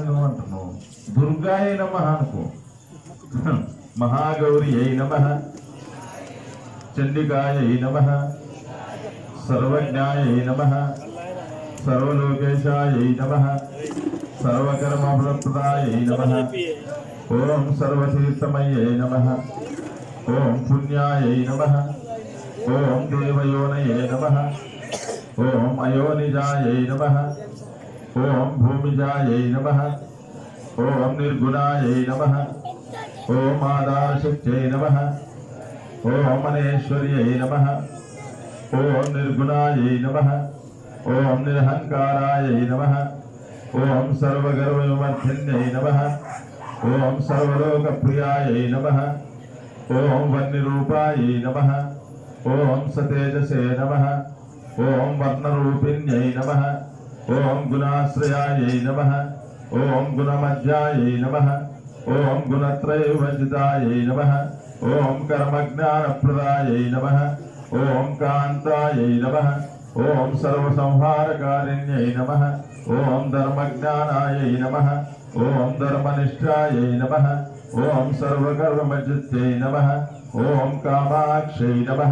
నేనన్నా నువ్వు అంటున్నావు దుర్గాయ నమ అనుకో. మహాగౌరి అయి నమ. చండికాయ నమ. సర్వజ్ఞాయ నమ. సర్వలోకేశాయ నమ. సర్వకర్మఫలప్రదాయ నమ. ఓం సర్వతీర్థమయ్యై నమ. ఓం పుణ్యాయ నమ. ఓం దేవయోనయే నమ. ఓం అయోనిజాయ నమ. ఓం భూమిజాయ నమ ఓం నిర్గుణాయ నమ ఓం ఆధారశక్త్యై నమ ఓం అనేశ్వర్యై నమ ఓం నిర్గుణాయ నమ ఓం నిరహంకారాయ నమ ఓం సర్వగర్వవిమర్ధిన్యై నమ ఓం సర్వలోకప్రియాయ నమ ఓం వన్నిరూపాయ నమ ఓం సతేజసే నమ ఓం వర్ణరూపిణ్యై నమ ఓం గుణాశ్రయాయ నమ ఓం గుణమధ్యాయ నమ ఓం గుణత్రయవర్జితాయ నమ ఓం కర్మజ్ఞానప్రదాయ నమ ఓం కాంతాయ నమ ఓం సర్వసంహారకారిణ్యై నమ ఓం ధర్మజ్ఞానాయ నమ ఓం ధర్మనిష్టాయ నమ ఓం సర్వకర్మజిత్యై నమ ఓం కామాక్షై నమ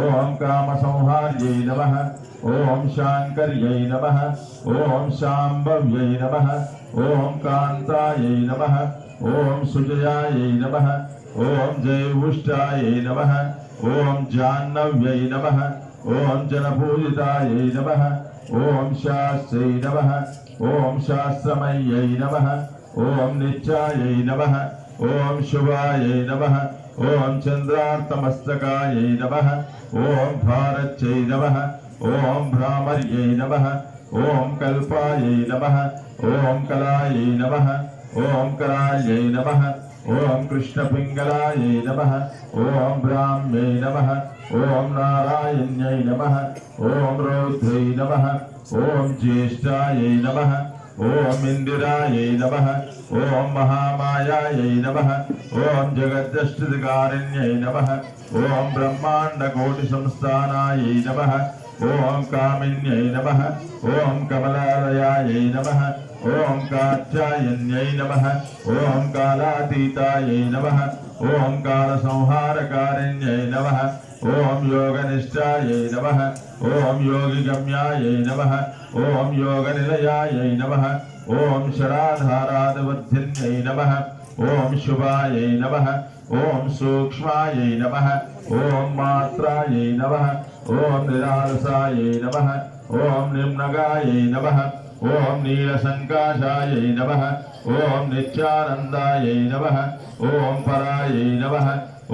ఓం కామసంహార్యై నమ ఓం శాంకర్యై నమ ఓం శాంభవ్యై నమ ఓం కాంతాయై నమ ఓం సుజయాయై నమ ఓం జైవుష్టాయై నమ ఓం జాహ్నవ్యై నమ ఓం జనపూజితాయై నమ ఓం శాస్త్రై నమ ఓం శాస్త్రమయ్యై నమ ఓం నిత్యాయై నమ ఓం శుభాయై నమ ఓం చంద్రార్తమస్తకాయై నమ ఓం భారత్యై నమ ఓం భ్రామర్యై నమ ఓం కల్పాయై నమ ఓం కలాయై నమ ఓం కరాయై నమ ఓం కృష్ణపింగళాయై నమ ఓం బ్రాహ్మ్యై నమ ఓం నారాయణ్యై నమ ఓం రౌద్రై నమ ఓం జ్యేష్ఠాయై నమ ఓం ఇందిరాయై నమ ఓం మహామాయాయై నమ ఓం జగద్దష్టికారణ్యై నమ ఓం బ్రహ్మాండకోటి సంస్థానాయై నమ ఓం కామిన్యై నమ ఓం కమలాలయాయై నమ ఓం కాత్యాయన్యై నమ ఓం కాలాతీతాయై నమ ఓం కాలసంహారకారిణ్యై నమ ఓం యోగనిష్టాయై నమ ఓం యోగిగమ్యాయై నమ ఓం యోగనిలయాయై నమ ఓం శరాధారాదివర్ధిన్యై నమ ఓం శుభాయై నమ ఓం సూక్ష్మాయై నమ ఓం మాత్రాయై నమ ఓం నిరాలసాయై నమ ఓం నిమ్నగాయై నమ ఓం నీలసంకాశాయై నమ ఓం నిత్యానందాయై నమ ఓం పరాయై నమ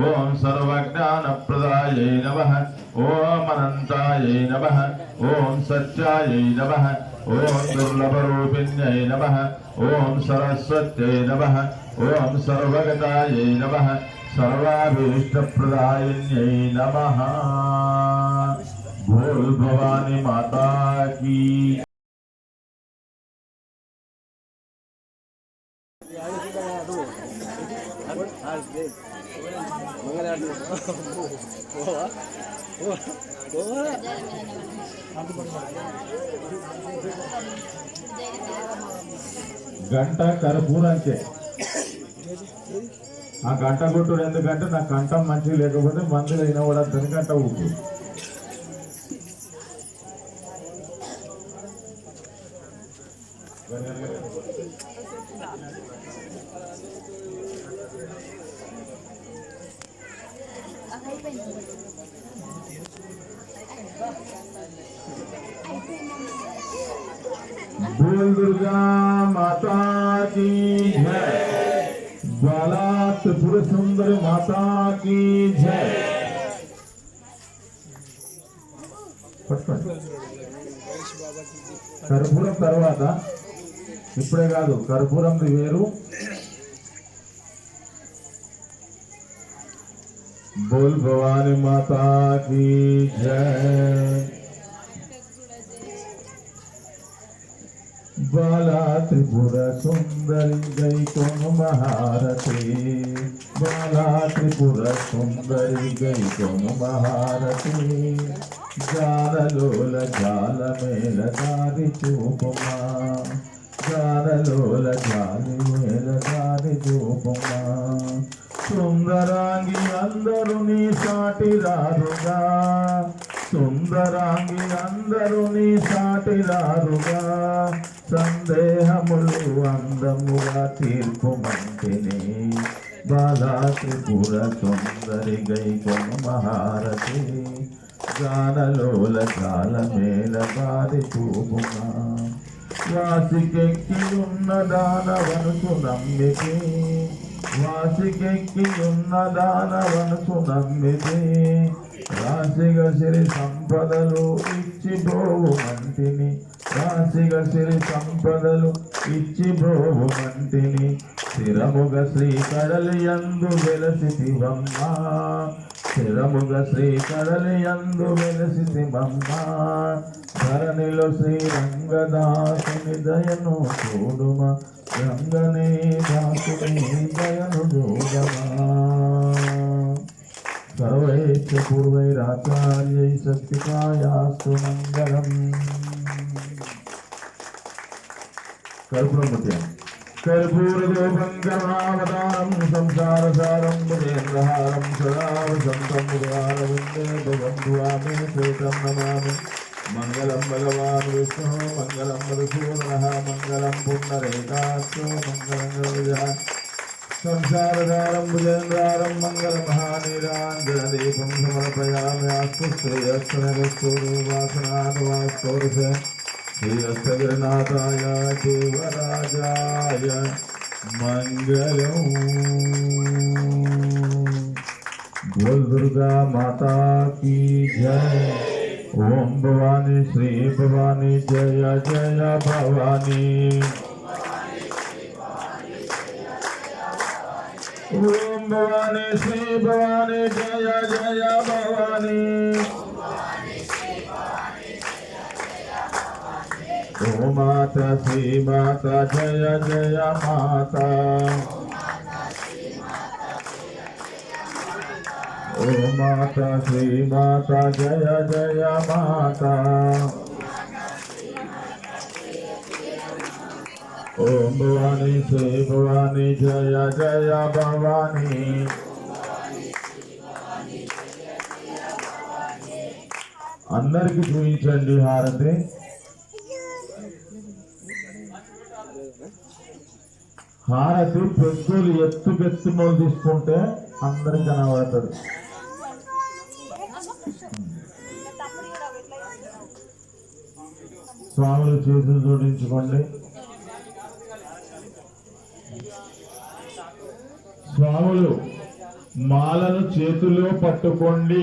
ఓం సర్వజ్ఞానప్రదాయై నమ ఓం అనంతాయై నమ ఓం సత్యాయై నమ ఓం దుర్లభరూపిణ్యై నమ ఓం సరస్వత్యై నమ ఓం సర్వగతాయై నమ సర్వాభీష్టప్రదాయిన్యై నమ భోల్ భవాని మాతా కీ గంట కర్పూరంకే ఆ గంట కొట్టుడు ఎందుకంటే నా కంఠం మంచి లేకపోతే మందులు అయినా కూడా అతని గంట ఊపు అయిపోయింది. सुंदर माता की जय పట్టుకోండి. కర్పూరం తర్వాత ఇప్పుడే కాదు కర్పూరం వేరు బోల్ భవాని మాతా కీ జయ త్రిపుర సుందరి గై కొను మహారతి బాలా త్రిపుర సుందరి గై కొను మహారతి జాలలోల జాల మేల దారి చూపుమా. జాలలోల జాలి మేల దారి చూపుమా. సుందరాంగి అందరు నీ సాటి రారుగా సుందరాంగి అందరు నీ సాటిరారుగా సందేహములు అందముగా తీర్పు మంటిని బాలాత్రిపుర సుందరి గై కొను మహారతి గానలోల గాల మేల బారి చూపుగా వాసికెక్కి ఉన్న దానవనుకు నమ్మితే. వాసికెక్కి ఉన్న దానవనుకు నమ్మితే. రాశిగ సిరి సంపదలు ఇచ్చిపోవంటిని. బ్రోవు సిరి సంపదలు ఇచ్చిపోవంటిని. స్థిరముగ శ్రీ కడలి యందు వెలసివమ్మా స్థిరముగ శ్రీ కడలి యందు వెలసివమ్మా ధరణిలో శ్రీరంగదాసుని దయను చూడుమ. రంగనే దాసుని దయను చూడమా. सर्वैश्च पूर्वैराचार्यै मंगल कर्पूर कर्पूरमृत्या कर्पूरदोपङ्करावतारं संसारसारं मुदेन्द्रहारं सदा वसन्तं मुदारविन्दे मंगल भगवान विष्णु मंगल भगवान् विष्णुः मङ्गलं मधुसूदनः संसारधारं भुजन्द्रारं मङ्गलमहानीराञ्जनदीपं समर्पयामि अस्तु श्रेयस्तनगस्तोरुवासनानुवास्तोर्ष श्रीरस्तगिरनाथाय देवराजाय मङ्गलम्। बोल दुर्गा माता की जय। ओम भवानी, श्री भवानी, जय जय भवानी। ओम भवानी श्री भवानी जय जय भवानी ओ माता श्री माता, जय जय माता। ओ माता श्री माता, जय जय माता। ఓం భవానీ శ్రీ భవానీ జయ జయ అందరికి చూపించండి హారతి. హారతి పెద్దలు ఎత్తు పెత్తు మొదలు తీసుకుంటే అందరికి కనబడతారు స్వాములు చేతులు జోడించుకోండి స్వాములు మాలను చేతుల్లో పట్టుకోండి.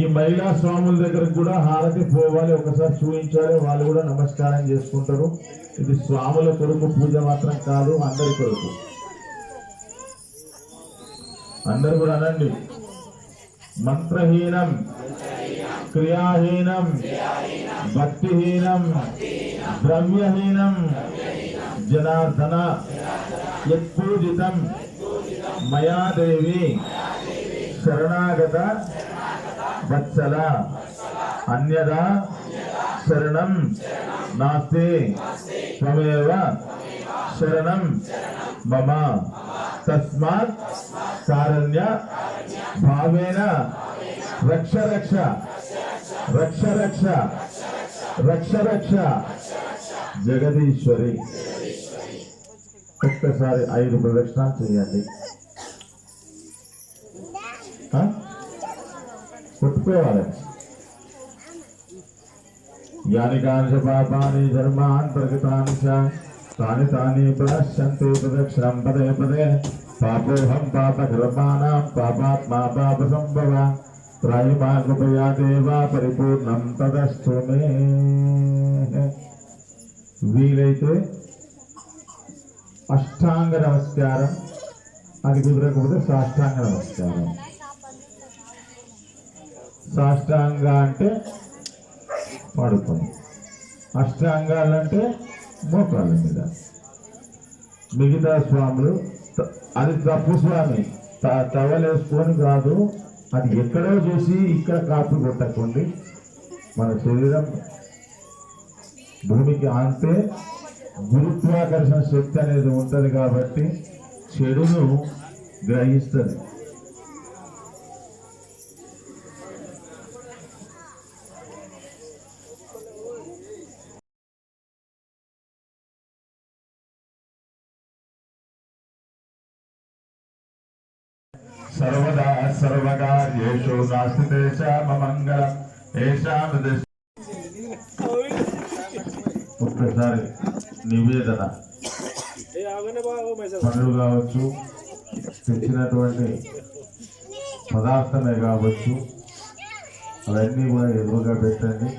ఈ మహిళా స్వాముల దగ్గరకు కూడా హారతి పోవాలి ఒకసారి చూపించాలి వాళ్ళు కూడా నమస్కారం చేసుకుంటారు. ఇది స్వాముల కొరకు పూజ మాత్రం కాదు అందరి కొరకు. అందరు కూడా అనండి. మంత్రహీనం క్రియాహీనం భక్తిహీనం ద్రవ్యహీనం జనార్దన యత్పూజితం మయా దేవి శరణాగత వత్సల అన్యదా శరణం నాస్తి త్వమేవ శరణం మమ తస్మాత్ కారణ్య భావేన రక్ష రక్ష రక్ష రక్ష రక్ష రక్ష. జగదీశ్వరి. ఒక్కసారి ఐదు ప్రదక్షిణాలు చేయండి. కొట్టుకోవాలి. యాని పాపాని ధర్మాన్ తాని తాని ప్రదశ్యంతి ప్రదక్షిణం పదే పదే. పాపోహం పాపకర్మాణం పాపాత్మా పాప సంభవ. త్రాయిమా కృపయా పరిపూర్ణం తదస్తు వీలైతే అష్టాంగ నమస్కారం అది కుదరకపోతే సాష్టాంగ నమస్కారం. సాష్టాంగ అంటే పడుకొని అష్టాంగాలంటే మోకాళ్ళ మీద. మిగతా స్వాములు అది తప్పు స్వామి. త- కాదు. అది ఎక్కడో చేసి ఇక్కడ కాపీ కొట్టకండి. మన శరీరం భూమికి ఆంతే గురుత్వాకర్షణ శక్తి అనేది ఉంటుంది కాబట్టి చెడును గ్రహిస్తుంది. సర్వదా సర్వదా నాస్తి తేషామంగళం ఏషాం దిశ ఒక్కసారి నివేదన పనులు కావచ్చు తెచ్చినటువంటి పదార్థమే కావచ్చు అవన్నీ కూడా ఎదురుగా పెట్టండి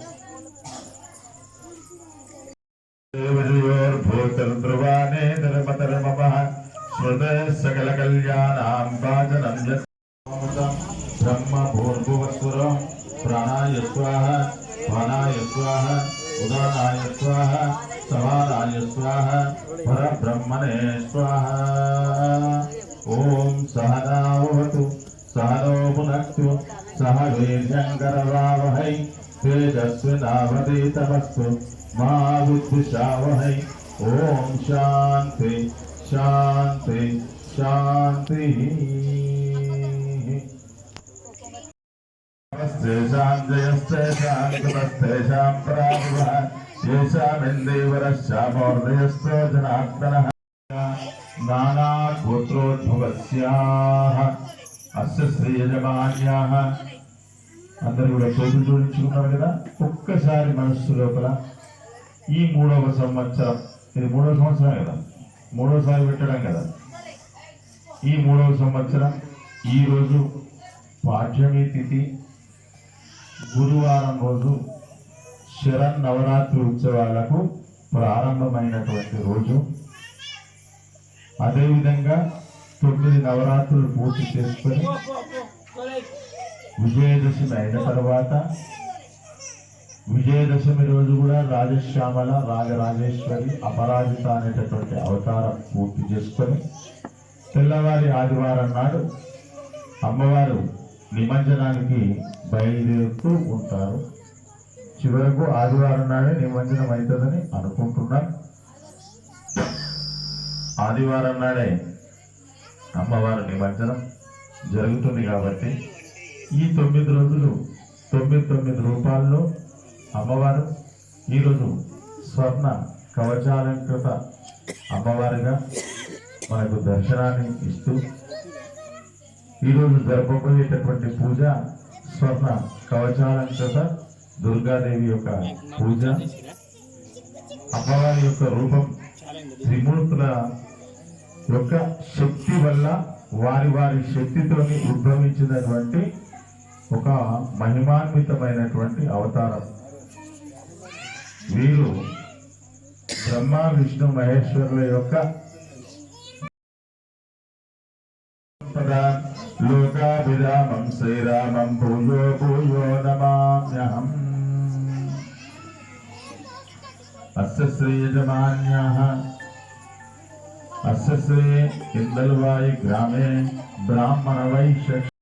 ॐ सहना भवतु सहनो पुनक्तु शांति शांति तेजस्विनावतीतमस्तु मा विद्विषावहै शांति शांति शांति। शान्तिः तेषां जयस्तेषां कृतस्तेषां प्रागुः येषामिन्दीवरश्चामोर्दयस्तो जनात्मनः నానాగోత్రోద్భవస్యాః అస్య శ్రీ యజమాన్యాః. అందరూ కూడా చేతులు జోడించుకున్నారు కదా? ఒక్కసారి మనస్సు లోపల ఈ మూడవ సంవత్సరం ఇది మూడవ సంవత్సరం కదా? మూడవసారి పెట్టడం కదా? ఈ మూడవ సంవత్సరం ఈరోజు రోజు పాఠ్యమి తిథి. గురువారం రోజు శరణ్ నవరాత్రి ఉత్సవాలకు ప్రారంభమైనటువంటి రోజు. అదేవిధంగా తొమ్మిది నవరాత్రులు పూర్తి చేసుకొని విజయదశమి అయిన తర్వాత విజయదశమి రోజు కూడా రాజశ్యామల రాజరాజేశ్వరి అపరాజిత అనేటటువంటి అవతారం పూర్తి చేసుకొని తెల్లవారి ఆదివారం నాడు అమ్మవారు నిమజ్జనానికి బయలుదేరుతూ ఉంటారు. చివరకు ఆదివారం నాడే నిమజ్జనం అవుతుందని అనుకుంటున్నాం. ఆదివారం నాడే అమ్మవారి నిమజ్జనం జరుగుతుంది కాబట్టి ఈ తొమ్మిది రోజులు తొమ్మిది తొమ్మిది రూపాల్లో అమ్మవారు ఈరోజు స్వర్ణ కవచాలంకృత అమ్మవారిగా మనకు దర్శనాన్ని ఇస్తూ ఈరోజు జరపబోయేటటువంటి పూజ స్వర్ణ కవచాలంకృత దుర్గాదేవి యొక్క పూజ. అమ్మవారి యొక్క రూపం త్రిమూర్తుల యొక్క శక్తి వల్ల వారి వారి శక్తితోని ఉద్భవించినటువంటి ఒక మహిమాన్వితమైనటువంటి అవతారం. వీరు బ్రహ్మ విష్ణు మహేశ్వరుల యొక్క లోకాభిరామం శ్రీరామం భూయో భూయో నమామ్యహం. అస్య శ్రీయజమాన్యాः. अस्य इंदलवाई ग्रामे ब्राह्मणवैश्य